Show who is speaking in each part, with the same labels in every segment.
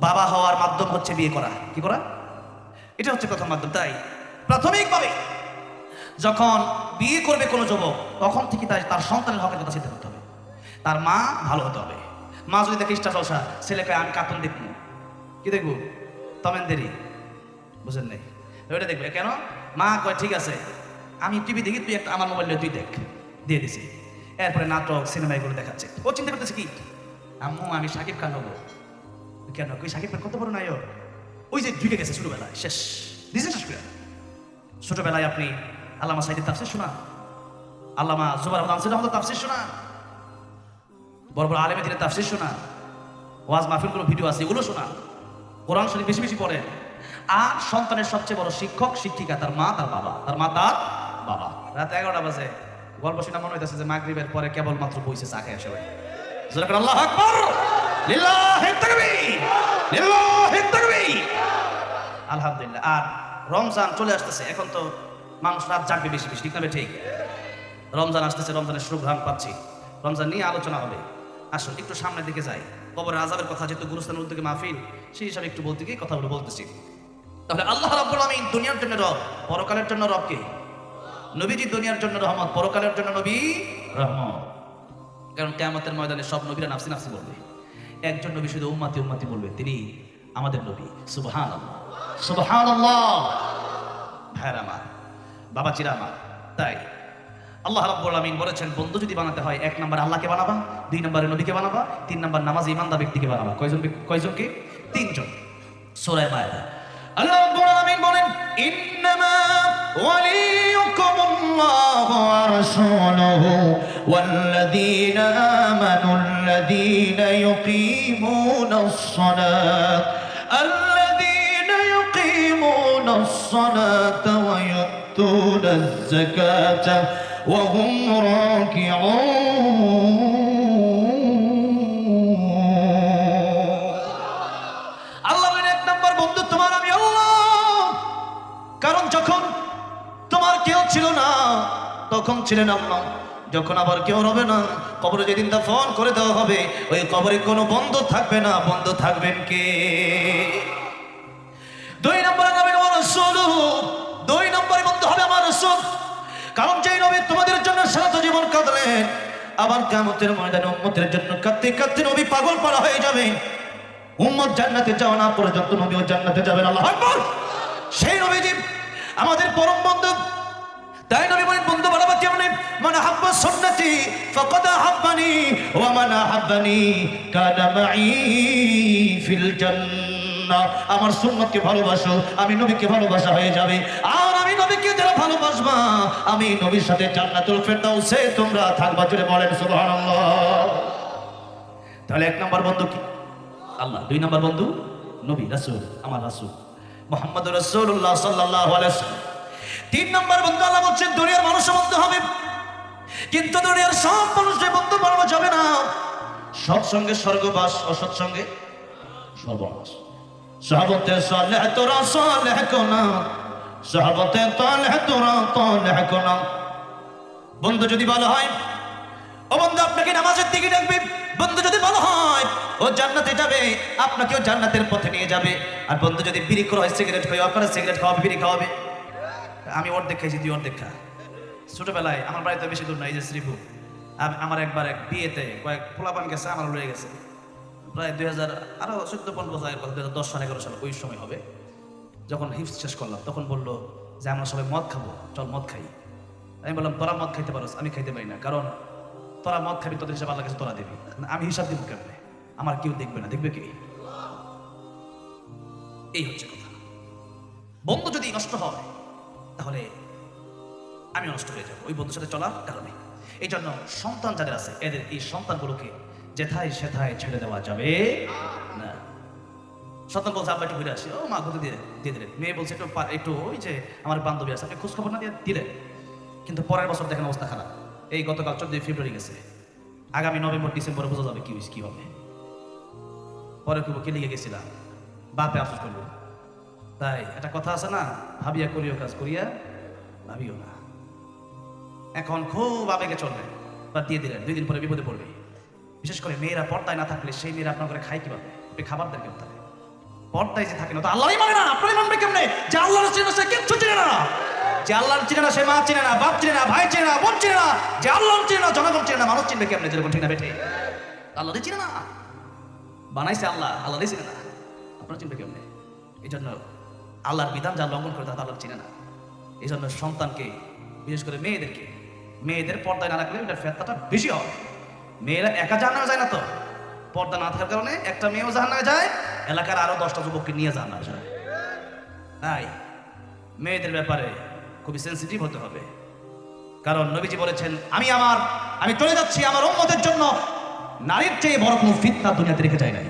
Speaker 1: বাবা হওয়ার মাধ্যম হচ্ছে বিয়ে করা। কি করা? এটা হচ্ছে প্রথম মাধ্যম, তাই? প্রাথমিকভাবে, যখন বিয়ে করবে কোনো যুবক, তখন থেকে তার তার সন্তানের হকের কথা চিন্তা করতে হবে। তার মা ভালো হতে হবে। মা যদি দেখে ইষ্টা চলসা ছেলেকে আমি কার্টুন দেখব। কি দেখব? তমেন দেরি। বুঝেন নাই? ওইটা দেখবে, কেন? মা কয়, ঠিক আছে, আমি টিভি দেখি, তুই একটা আমার মোবাইলে তুই দেখ। দিয়ে দিছি। এরপরে নাটক, সিনেমা এগুলো দেখাচ্ছে। ও চিন্তা করতেছে কি? আম্মু, আমি সাকিব খান হব। কেন? কই খান কত বড় নায়ক? ওই যে ঢুকে গেছে ছোটবেলায়, শেষ। নিজে শেষ করে? ছোটবেলায় আপনি আল্লামা সাইদের তাফসির শোনা? আল্লামা জুবার আহমদ আনসির আহমদ তাফসির শোনা? বড় বড় আলেমে দিনের তাফসির শোনা? ওয়াজ মাহফিলগুলো ভিডিও আছে, এগুলো শোনা? কোরআন শরীফ বেশি বেশি পড়েন। আর সন্তানের সবচেয়ে বড় শিক্ষক, শিক্ষিকা তার মা, তার বাবা। তার মা, তার বাবা। রাত এগারোটা বাজে। গল্প শুনে মনে হইতেছে যে মাগরিবের পরে কেবলমাত্র বইছে চা খেয়ে আসে আল্লাহ আকবার! আলহামদুলিল্লাহ। আর রমজান চলে আসতেছে। এখন তো মানুষ রাত জাগবে বেশি বেশি, ঠিক ঠিক। রমজান আসতেছে, রমজানের সুঘ্রাণ পাচ্ছি। রমজান নিয়ে আলোচনা হবে। আসুন, একটু সামনের দিকে যাই। কবর আজাবের কথা যেহেতু গুরুস্থানের উদ্যোগে মাহফিল, সেই হিসাবে একটু বলতে গিয়ে কথাগুলো বলতেছি। তাহলে আল্লাহ রাব্বুল আমিন দুনিয়ার জন্য রব, পরকালের জন্য রব কে? নবীজি দুনিয়ার জন্য রহমত, পরকালের জন্য নবী রহমত। কারণ কেয়ামতের ময়দানে সব নবীরা নাফসি নাফসি বলবে। একজন নবী শুধু উম্মাতি উম্মাতি বলবে, তিনি আমাদের নবী সুবহান সুবহান ভাইয়ের আমার বাবা চিরামা তাই আল্লাহ রাব্বুল আমিন বলেছেন, বন্ধু যদি বানাতে হয়, এক নম্বর আল্লাহকে বানাবা, দুই নম্বরে নবীকে বানাবা, তিন নম্বর নামাজ ইমানদা ব্যক্তিকে বানাবা। কয়জন কয়জনকে? তিনজন। সূরায়ে মায়েদা। আল্লাহ রাব্বুল আমিন বলেন,
Speaker 2: ইন্নামা ওয়ালিয়ুকুম আল্লাহু ওয়া রাসূলুহু ওয়াল্লাযীনা আমানু আল্লাযী الصلاة الذين يقيمون الصلاة ويؤتون الزكاة وهم راكعون আল্লাহ বলেন এক নম্বর বন্ধু তোমার আমি আল্লাহ কারণ যখন তোমার কেউ ছিল না তখন ছিলেন আল্লাহ যখন আবার কেউ রবে না, কবরে যেদিন ফোন করে দেওয়া হবে, ওই কবরে কোনো বন্ধ থাকবে না। বন্ধ থাকবেন কে? দুই নম্বরে নবী আমার রসুল। দুই নম্বরে বন্ধু হবে আমার রসুল। কারণ যেই নবী তোমাদের জন্য সারাটা জীবন কাঁদলেন, আবার কামতের ময়দানে উম্মতের জন্য কাঁদতে কাঁদতে নবী পাগল পারা হয়ে যাবে উম্মত জান্নাতে যাওয়া না পর্যন্ত নবীও জান্নাতে যাবেন। আল্লাহ সেই নবীজি আমাদের পরম বন্ধু তাই নবী বলেন, বন্ধু বাড়াবা কেমনে মানে হাব্বা সুন্নতি, ফাকাদ হাব্বানি ওয়া মান হাব্বানি কানা মাই ফিল জান্নাহ। আমার সুন্নতকে ভালোবাসো, আমি নবীকে ভালোবাসা হয়ে যাবে। আর আমি নবীকে যারা ভালোবাসবা, আমি নবীর সাথে জান্নাতুল ফেরদাউসে তোমরা থাকবা জুড়ে বলেন, সুবহানাল্লাহ। তাহলে এক নম্বর বন্ধু কি? আল্লাহ, দুই নম্বর বন্ধু, নবী, রাসূল, আমার রাসূল। মোহাম্মদ রাসূলুল্লাহ সাল্লাল্লাহু আলাইহি তিন নম্বর বন্ধু আল্লাহ বলছেন, দুনিয়ার মানুষ বন্ধু হবে। কিন্তু দুনিয়ার সব মানুষের বন্ধু বানানো যাবে না। সৎসঙ্গে স্বর্গবাস অসৎসঙ্গে সর্বনাশ সাহাবতে সালেহ তোরা, সালেহ কোনা। সাহাবতে তালেহ তোরা, তালেহ কোনা। বন্ধু যদি ভালো হয়, ও বন্ধু আপনাকে নামাজের দিকে ডাকবে। বন্ধু যদি ভালো হয়, ও জান্নাতে যাবে, আপনাকেও জান্নাতের পথে নিয়ে যাবে। আর বন্ধু যদি বিড়ি খাওয়ায় সিগারেট খাওয়াই আপনারা সিগারেট খাওয়াবে, বিড়ি খাওয়াবে। আমি অর্ধেক খাইছি, তুই অর্ধেক খা। ছোটবেলায় আমার বাড়িতে বেশি দূর নাই যে শ্রীপুর আমার একবার এক বিয়েতে কয়েক পোলাপান গেছে, আমার রয়ে গেছে। প্রায় দুই হাজার আরও চোদ্দ, পনেরো বছর কথা, দুই হাজার দশ সাল, এগারো সাল, ওই সময় হবে। যখন হিপস শেষ করলাম, তখন বলল যে, আমরা সবাই মদ খাব, চল মদ খাই। আমি বললাম, তোরা মদ খাইতে পারোস, আমি খাইতে পারি না, কারণ তোরা মদ খাবি, তোদের হিসাব আল্লাহ কাছে তোরা দিবি। আমি হিসাব দিব কেমনে? আমার কেউ দেখবে না, দেখবে কি? এই হচ্ছে কথা। বন্ধু যদি নষ্ট হয় তাহলে আমি নষ্ট হয়ে যাব। ওই বন্ধুর সাথে চলার কারণে। এই জন্য সন্তান যাদের আছে, এদের এই সন্তানগুলোকে যেথায় সেথায় ছেড়ে দেওয়া যাবে না।
Speaker 1: সন্তান বলছে, আব্বা, একটু ঘুরে আসি। ও মা ঘুরে দিয়ে দিয়ে দিলেন। মেয়ে বলছে, একটু একটু ওই যে আমার বান্ধবী আছে, আপনি খোঁজ খবর না দিয়ে দিলেন? কিন্তু পরের বছর দেখেন অবস্থা খারাপ। এই গতকাল চোদ্দই ফেব্রুয়ারি গেছে। আগামী নভেম্বর, ডিসেম্বরে বোঝা যাবে কি হয়েছে কি হবে। পরে কে লিগে গেছিলাম বাপে আফসোস করব তাই, একটা কথা আছে না? ভাবিয়া করিও কাজ, করিয়া ভাবিও না। এখন খুব আবেগে চলবে বা দিয়ে দিলেন, দুই দিন পরে বিপদে পড়বে। বিশেষ করে মেয়েরা পর্দায় না থাকলে সেই মেয়েরা আপনার করে খায় কীভাবে? আপনি খাবার দেন কেমন থাকে পর্দায় যে থাকে না তো আল্লাহই মানে না, আপনারই মানবে কেমনে? যে আল্লাহর চিনে সে কিচ্ছু চিনে না। যে আল্লাহর চিনে না, সে মা চিনে না, বাপ চিনে না, ভাই চিনে না, বোন চিনে না, যে আল্লাহর চিনে না, জনগণ চিনে না, মানুষ চিনবে কেমনে যেরকম ঠিক না বেঠে? আল্লাহরই চিনে না। বানাইছে আল্লাহ, আল্লাহরই চিনে না। আপনারা চিনবে কেমনে? এই জন্য আল্লাহর বিধান যা লঙ্ঘন করে তারা আল্লাহ চিনে না। এই জন্য সন্তানকে, বিশেষ করে মেয়েদেরকে, মেয়েদের পর্দায় না রাখলে ওটার ফেরতাটা বেশি হবে মেয়েরা একা জানা যায় না তো। পর্দা না থাকার কারণে একটা মেয়েও জানা যায়, এলাকার আরও দশটা যুবককে নিয়ে জানা যায়। তাই মেয়েদের ব্যাপারে খুবই সেন্সিটিভ হতে হবে। কারণ নবীজি বলেছেন, আমি আমার, আমি চলে যাচ্ছি আমার উম্মতের জন্য। নারীর চেয়ে বড় কোনো ফিতনা দুনিয়াতে রেখে যায় নাই।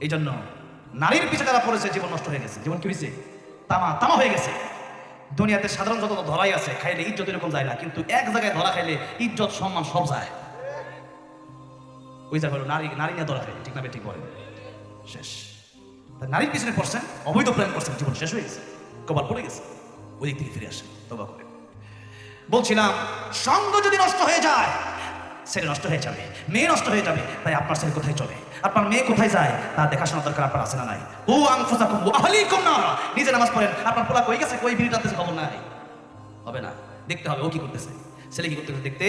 Speaker 1: এই জন্য নারীর পিছনে যারা পড়েছে জীবন নষ্ট হয়ে গেছে। জীবন কি হয়েছে তামা তামা হয়ে গেছে। দুনিয়াতে সাধারণ যত ধরাই আছে, খাইলে ইজ্জত এরকম যায় না, কিন্তু এক জায়গায় ধরা খাইলে ইজ্জত, সম্মান সব যায়। ওই জায়গা নারী নারী নিয়ে ধরা খাইলে, ঠিক না ঠিক বলেন? শেষ। নারীর পিছনে পড়ছেন, অবৈধ প্রেম করছেন, জীবন শেষ হয়ে গেছে, কপাল পড়ে গেছে। ওই দিক থেকে ফিরে আসেন, তবা করে বলছিলাম, সঙ্গ যদি নষ্ট হয়ে যায় ছেলে নষ্ট হয়ে যাবে, মেয়ে নষ্ট হয়ে যাবে, তাই আপনার ছেলে কোথায় চলে? আপনার মেয়ে কোথায় যায়? তা দেখাশোনা দরকার আপনার আছে না নাই? ও আংফুসাকুম ও আহলিকুম না নিজে নামাজ পড়েন, আপনার পোলা কই গেছে? কই বিড়ি খবর নাই। হবে না। দেখতে হবে, ও কি করতেছে? ছেলে কি করতেছে? দেখতে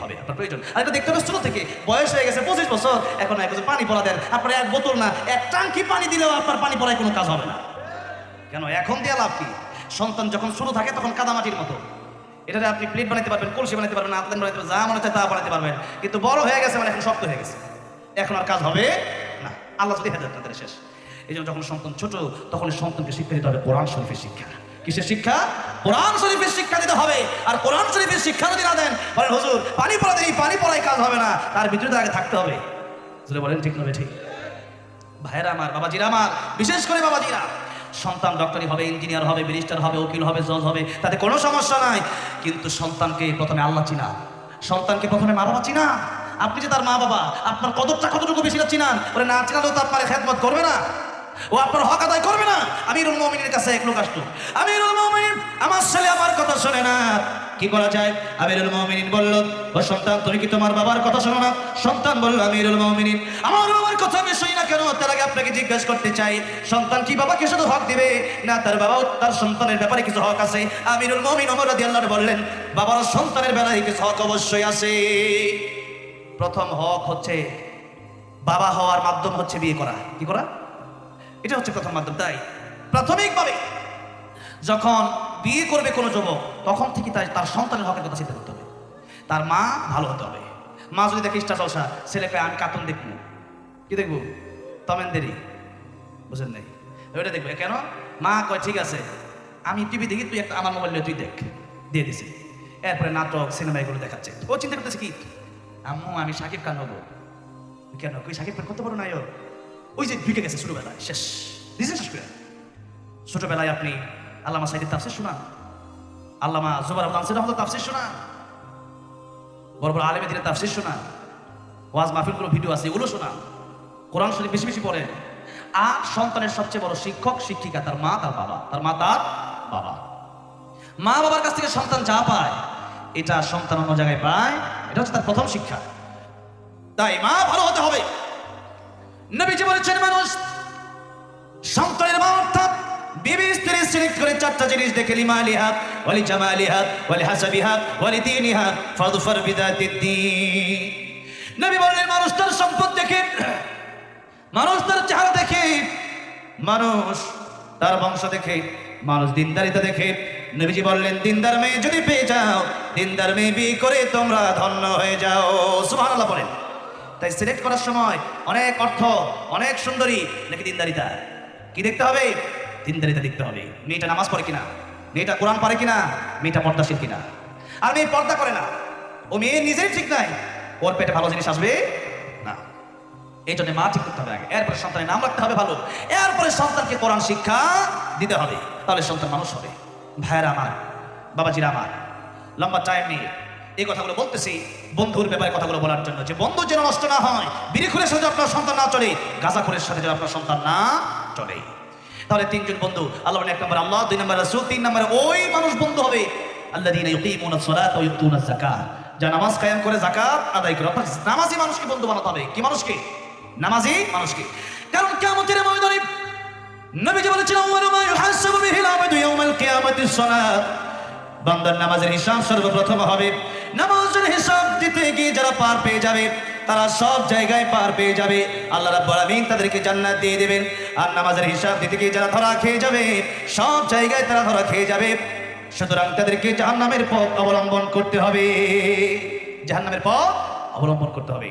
Speaker 1: হবে, আপনার প্রয়োজন। আর এটা দেখতে হবে ছোট থেকে। বয়স হয়ে গেছে পঁচিশ বছর। এখন এক বছর পানি পড়া দেন। আপনার এক বোতল না, এক টাঙ্কি পানি দিলেও আপনার পানি পড়ায় কোনো কাজ হবে না। কেন? এখন দেওয়া লাভ কি? সন্তান যখন ছোট থাকে, তখন কাদামাটির মতো। এটাতে আপনি প্লেট বানাতে পারবেন, কলসি বানাতে পারবেন আতলান বানাতে পারবেন, যা মনে হচ্ছে তা বানাতে পারবেন। কিন্তু বড় হয়ে গেছে মানে এখন শক্ত হয়ে গেছে। এখন আর কাজ হবে না। আল্লাহ যদি হাজার তাদের শেষ। এই জন্য যখন সন্তান ছোট তখন সন্তানকে শিক্ষা দিতে হবে কোরআন শরীফের শিক্ষা। কিসের শিক্ষা? কোরআন শরীফের শিক্ষা দিতে হবে। আর কোরআন শরীফের শিক্ষা যদি না দেন, বলেন, হুজুর, পানি পড়া দিই পানি পড়ায় কাজ হবে না। তার ভিতরে আগে থাকতে হবে। বলেন, ঠিক নবে ঠিক? ভাইরা আমার, বাবাজিরা আমার, বিশেষ করে বাবাজিরা। সন্তান ডক্টরি হবে ইঞ্জিনিয়ার হবে ব্যারিস্টার হবে, উকিল হবে জজ হবে, তাতে কোনো সমস্যা নাই। কিন্তু সন্তানকে প্রথমে আল্লাহ চিনা। সন্তানকে প্রথমে মা বাবা চিনা। আপনি যে তার মা বাবা, আপনার কদরটা কতটুকু বেশি না চিনান? ওরে না চিনালেও তো আপনার খেদমত করবে না। ও আপনার হক আদায় করবে না। আমিরুল মমিনের কাছে এক লোক আসতো আমিরুল মমিন, আমার ছেলে আমার কথা শোনে না। কি করা যায়। আমিরুল মমিনিন বলল, ও সন্তান, তুমি কি তোমার বাবার কথা শোনো না? সন্তান বলল, আমিরুল মমিনিন, আমার বাবার কথা আমি শুনি না কেন? তার আগে আপনাকে জিজ্ঞেস করতে চাই, সন্তান কি বাবাকে শুধু হক দিবে? না, তার বাবাও তার সন্তানের ব্যাপারে কিছু হক আছে? আমিরুল মমিন ওমর রাদিয়াল্লাহু বললেন, বাবার সন্তানের বেলায় কিছু হক অবশ্যই আছে। প্রথম হক হচ্ছে, বাবা হওয়ার মাধ্যম হচ্ছে বিয়ে করা। কি করা? এটা হচ্ছে প্রথম মাধ্যম, তাই। প্রাথমিকভাবে যখন বিয়ে করবে কোনো যুবক, তখন থেকে তার তার সন্তানের হকের কথা চিন্তা করতে হবে। তার মা ভালো হতে হবে। মা যদি দেখে, ইষ্টা চলসা ছেলেকে আমি কার্টুন দেখব। কি দেখব? তমেন দেরি। বুঝেন নাই? ওইটা দেখবে। কেন? মা কয়, ঠিক আছে, আমি টিভি দেখি, তুই একটা আমার মোবাইল তুই দেখ। দিয়ে দিছি। এরপরে নাটক, সিনেমা এগুলো দেখাচ্ছে। ও চিন্তা করতেছে কি? আম্মু, আমি সাকিব খান হব। কেন? কই সাকিব খান কত বড় নায়ক? ওই যে ঢুকে গেছে ছোটবেলায়। শেষ। দিয়েছেন শেষ করে। ছোটবেলায় আপনি আল্লামা সাইদের তাফসির শোনা আল্লামা জুবার তাফসির রহমত তাফসির শোনা বড় বড় আলেমে দিনের তাফসির শোনা ওয়াজ মাহফিলগুলো ভিডিও আছে, এগুলো শোনা কোরআন শরীফ বেশি বেশি পড়ে আর সন্তানের সবচেয়ে বড় শিক্ষক, শিক্ষিকা তার মা, তার বাবা। তার মা, তার বাবা। মা বাবার কাছ থেকে সন্তান যা পায়, এটা সন্তান অন্য জায়গায় পায়, এটা হচ্ছে তার প্রথম শিক্ষা। তাই মা ভালো হতে হবে। নবীজি বলেছেন, মানুষ সন্তানের মা অর্থাৎ বিবি স্ত্রী সিলেক্ট করে চারটা জিনিস দেখে, লিমালিহা ওয়ালি জামালিহা ওয়ালি হাসাবিহা ওয়ালি দিনিহা ফাদফার বিদাতিদ্দিন নবী বললেন, মানুষ তার সম্পদ দেখে, মানুষ তার চেহারা দেখে, মানুষ তার বংশ দেখে, মানুষ দিনদারিতা দেখে। নবীজি বললেন, দিনদার মেয়ে যদি পেয়ে যাও, দিনদার মেয়ে বিয়ে করে তোমরা ধন্য হয়ে যাও। সুবহানাল্লাহ বলেন। তাই সিলেক্ট করার সময় অনেক অর্থ, অনেক সুন্দরী নাকি দিনদারিতা? কি দেখতে হবে? দিনদারিতা দেখতে হবে। মেয়েটা নামাজ পড়ে কিনা? মেয়েটা কোরআন পারে কিনা? মেয়েটা পর্দাশীল কিনা? আর মেয়ে পর্দা করে না। ও মেয়ে নিজেই ঠিক নাই। ওর পেটে ভালো জিনিস আসবে না। এই জন্য মা ঠিক করতে হবে আগে। এরপরে সন্তানের নাম রাখতে হবে ভালো। এরপরে সন্তানকে কোরআন শিক্ষা দিতে হবে। তাহলে সন্তান মানুষ হবে। ভাইয়েরা আমার, বাবাজিরা আমার, লম্বা টাইম নিয়ে এই কথাগুলো বলতেছি। বন্ধুর ব্যাপারে কথাগুলো বলার জন্য যে বন্ধু যেন নষ্ট না হয় বিড়িখুরের সাথে আপনার সন্তান না চলে গাঁজাখুরের সাথে যেন আপনার সন্তান না চলে। তাহলে তিনজন বন্ধু আল্লাহ এক নম্বর আল্লাহ, দুই নম্বর রাসূল, তিন নম্বরে ওই মানুষ বন্ধু হবে। ইউতুনা যাকাত। যা নামাজ কায়েম করে যাকাত আদায় করে। অর্থাৎ নামাজি মানুষকে বন্ধু বানাতে হবে। কি মানুষকে? নামাজি মানুষকে। কারণ কিয়ামতের ময়দানে
Speaker 2: নবীজি বলেছেন আউয়ালু মা ইউহাসাবু বিহিল আবদু ইয়াউমাল কিয়ামাতি সালাত বান্দার নামাজের হিসাব সর্বপ্রথম হবে। নামাজের হিসাব দিতে গিয়ে যারা পার পেয়ে যাবে তারা সব জায়গায় পার পেয়ে যাবে। আল্লাহ রাব্বুল আমিন তাদেরকে জান্নাত দিয়ে দেবেন। আর নামাজের হিসাব দিতে গিয়ে যারা ধরা খেয়ে যাবে, সব জায়গায় তারা ধরা খেয়ে যাবে। সুতরাং তাদেরকে জাহান্নামের পথ অবলম্বন করতে হবে। জাহান্নামের পথ অবলম্বন করতে হবে।